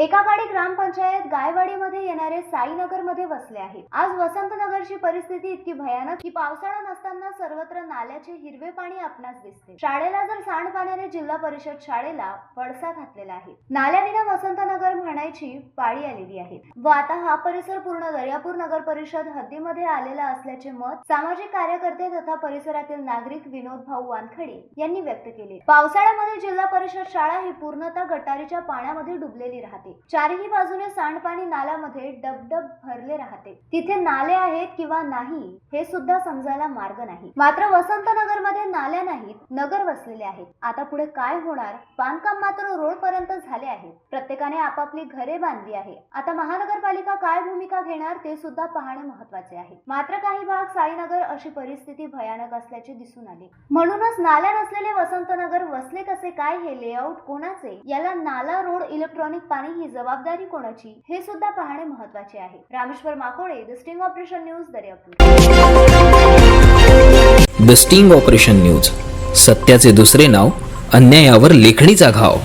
एकाकडे ग्रामपंचायत गायवाडीमध्ये येणारे साईनगरमध्ये वसले आहेत. आज वसंतनगरची परिस्थिती इतकी भयानक की पावसाळा नसताना सर्वत्र नाल्याचे हिरवे पाणी आपणास दिसते. शाळेला जर सांडपाण्याने जिल्हा परिषद शाळेला पडसा घातलेला आहे. नाल्याविना वसंतनगर म्हणायची पाळी आलेली आहे. व आता हा परिसर पूर्ण दर्यापूर नगर परिषद हद्दीमध्ये आलेला असल्याचे मत सामाजिक कार्यकर्ते तथा परिसरातील नागरिक विनोद भाऊ वानखडे यांनी व्यक्त केले. पावसाळ्यामध्ये जिल्हा परिषद शाळा ही पूर्णतः गटारीच्या पाण्यामध्ये डुबलेली राहते. राहते चारही बाजूने सांडपाणी नाल्यामध्ये डबडब भरले राहते. तिथे नाले आहेत किंवा नाही हे सुद्धा समजायला मार्ग नाही. मात्र वसंतनगरमध्ये नाल्या नाहीत नगर वसलेले आहेत. आता पुढे काय होणार? बांधकाम मात्र रोड पर्यंत झाले आहे. प्रत्येकाने आपापली घरे बांधली आहे. आता महानगरपालिका काय भूमिका घेणार ते सुद्धा पाहणे महत्त्वाचे आहे. मात्र काही भाग साईनगर अशी परिस्थिती भयानक असल्याचे दिसून आले. म्हणूनच नाल्या नसलेले वसंतनगर वसले कसे? काय हे लेआउट कोणाचे? याला नाला रोड इलेक्ट्रॉनिक पाणी ही जबाबदारी कोणाची हे सुद्धा पाहणे महत्त्वाचे आहे. Rameshwar Makode the sting operation news Daryapur. The sting operation news सत्याचे दुसरे नाव अन्यायावर लेखणीचा घाव.